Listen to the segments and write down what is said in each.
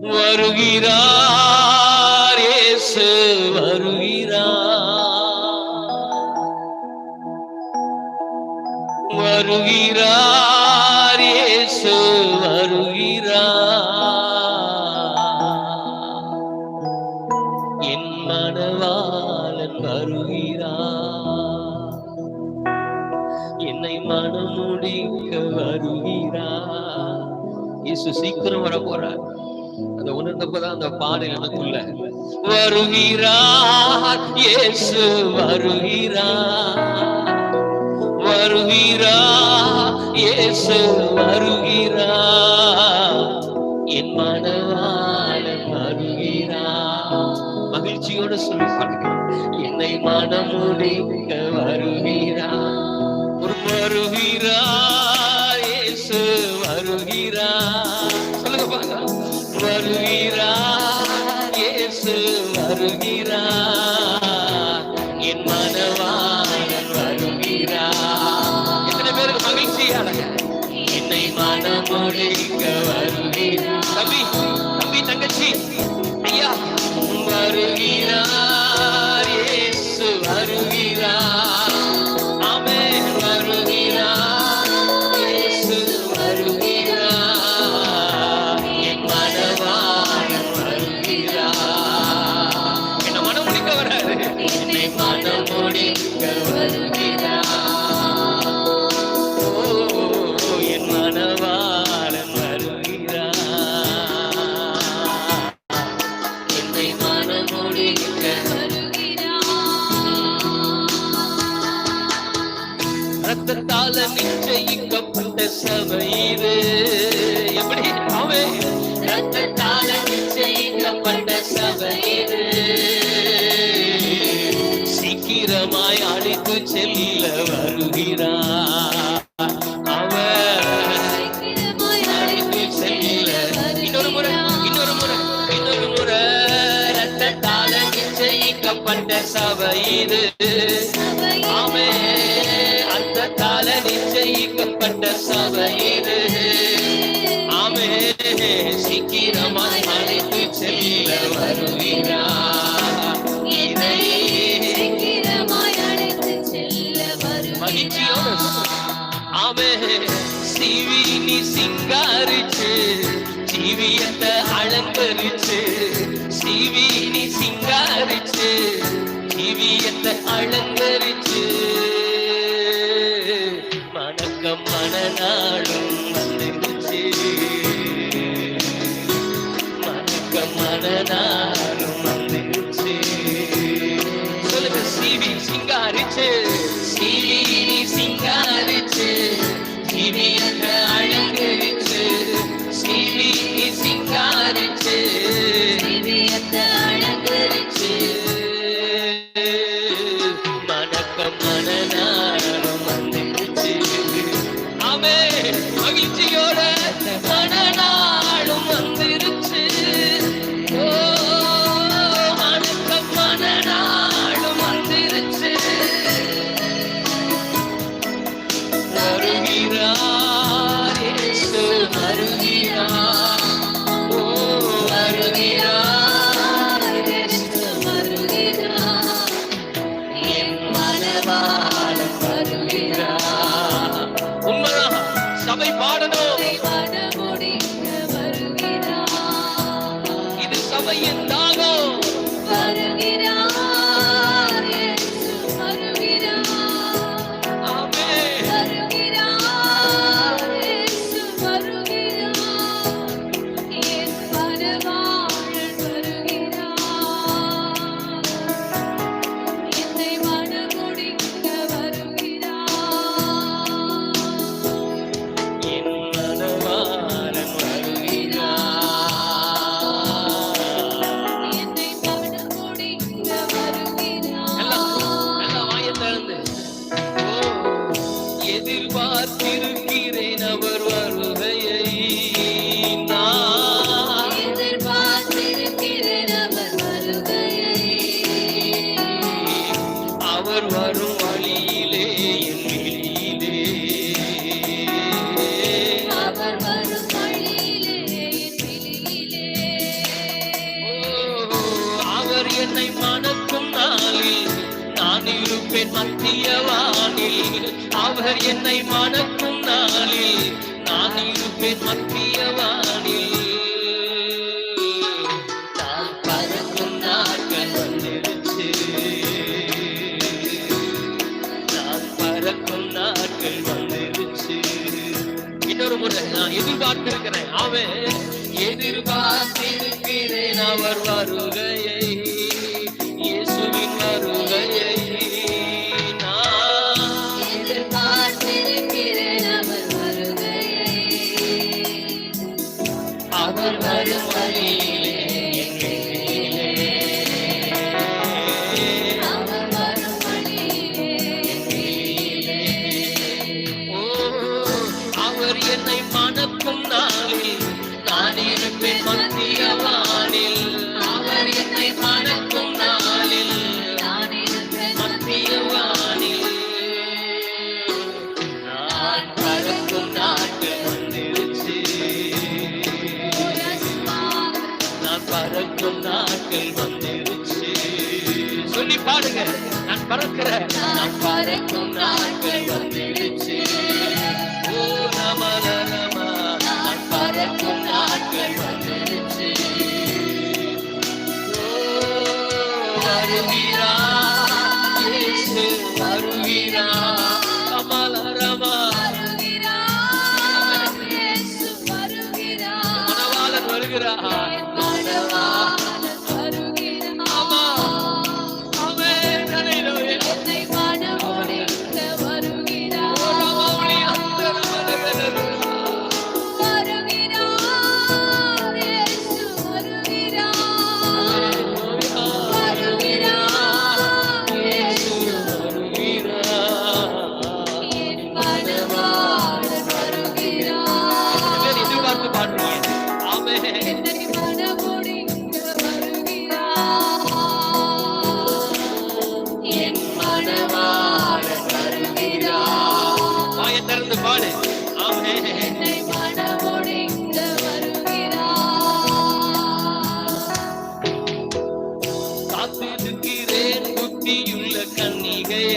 வருகிறார் இயேசு வருகிறார். வருகிறார் இயேசு வருகிறார். என் மனவாளன் வருகிறார். என்னை மனமுடிக்க வருகிறார். இயேசு சீக்கிரம் வர போறார். அந்த உணர்ந்தப்பதான் அந்த பாடல் எனக்குள்ள வருகிறார் இயேசு வருகிறார் வருகிறார் இயேசு வருகிறார் என் மனவாளன் வருகிறார். மகிழ்ச்சியோட சொல்லி பாருங்க என்னை மனமுடிக்க வருகிறார். வருகிறார் ரத்தத்தால நிச்சயிக்கப்பட்ட சபை இது எப்படி? அவே ரத்தத்தால நிச்சயிக்கப்பட்ட சபை இது சீக்கிரமாய் அழைத்து செல்ல வருகிறார். அவர் அழைத்து செல்ல இன்னொரு முறை இன்னொரு முறை இன்னொரு முறை. ரத்தத்தால நிச்சயிக்கப்பட்ட சபை இது ஆமே. நிச்சயிக்கப்பட்ட சபை ஆமே சீக்கிரமாய் அழைத்து செல்ல வருகிறார். இதை மகிழ்ச்சியோடு. ஆமே சிவி நீ சிங்காரிச்சு ஜீவியத்தை அலங்கரிச்சு சிவி நீ சிங்காரிச்சு ஜீவியத்தை என்னை மணக்கும் நாளில் நான் இருப்பேன் மத்திய வானில். அவர் என்னை மணக்கும் நாளில் நான் இருப்பேன் மத்திய வானில். இன்னொரு முறை நான் எதிர்பார்த்திருக்கிறேன். அவன் எதிர்பார்த்திருக்கிறேன். அவர் வருகையை Babur Barusari. பாடுங்க. நான் பறக்கிறேன் நான் பறக்கும் நாட்கள் வந்துடுச்சு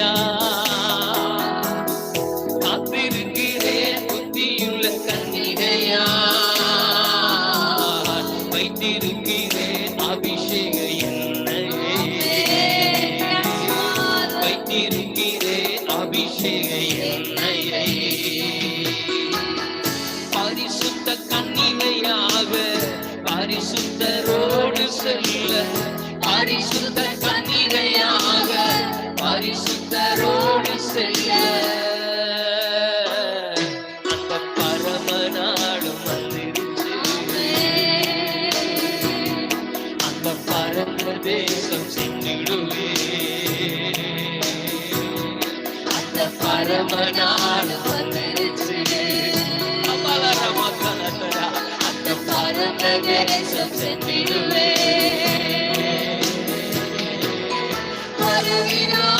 இல்லையா காத்திருக்கிறேன் புத்தியுள்ள கன்னிகையா? வைத்திருக்கிறேன் அபிஷேக என்னையே வைத்திருக்கிறேன் அபிஷேக என்னையே பரிசுத்த கன்னிகையாக பரிசுத்தரோடு செல்ல பரிசுத்த கன்னிகையா? பரிசுத்தரோடு செல்ல அந்த பரம நாளும் வந்துருச்சு அந்த பரம தேசம் சென்றுடுவே. அந்த பரம நாளும் வந்துருச்சு அந்த பரம தேசம் சென்றுடுவே. you know